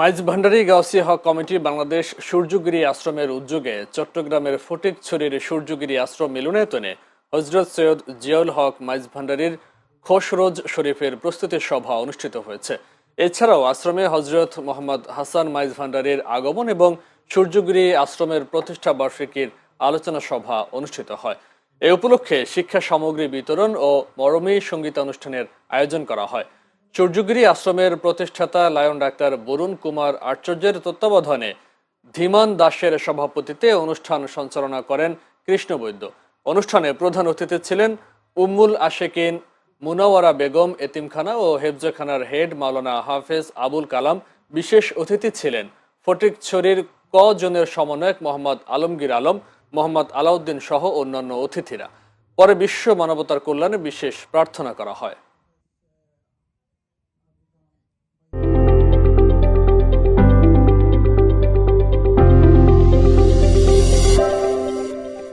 মাইজ ভান্ডারী গাউসিয়া হক কমিটি বাংলাদেশ সূর্যগিরি আশ্রমের উদ্যোগে চট্টগ্রামের ফটিকছড়ির সূর্যগিরি আশ্রম মিলনায়তনে হজরত সৈয়দ জিয়াউল হক মাইজ ভান্ডারীর খোশরোজ শরীফের প্রস্তুতি সভা অনুষ্ঠিত হয়েছে। এছাড়াও আশ্রমে হজরত মোহাম্মদ হাসান মাইজ ভান্ডারীর আগমন এবং সূর্যগিরি আশ্রমের প্রতিষ্ঠা বার্ষিকীর আলোচনা সভা অনুষ্ঠিত হয়। এ উপলক্ষে শিক্ষা সামগ্রী বিতরণ ও মরমী সঙ্গীতানুষ্ঠানের আয়োজন করা হয়। সূর্যগিরি আশ্রমের প্রতিষ্ঠাতা লায়ন ডাক্তার বরুণ কুমার আচার্যের তত্ত্বাবধানে ধীমান দাসের সভাপতিতে অনুষ্ঠান সঞ্চালনা করেন কৃষ্ণ বৈদ্য। অনুষ্ঠানে প্রধান অতিথি ছিলেন উম্মুল আশেকিন, মুনাওয়ারা বেগম, এতিমখানা ও হেফজখানার হেড মাওলানা হাফেজ আবুল কালাম। বিশেষ অতিথি ছিলেন ফটিকছড়ির ক জনের সমন্বয়ক মোহাম্মদ আলমগীর আলম, মোহাম্মদ আলাউদ্দিন সহ অন্যান্য অতিথিরা। পরে বিশ্ব মানবতার কল্যাণে বিশেষ প্রার্থনা করা হয়।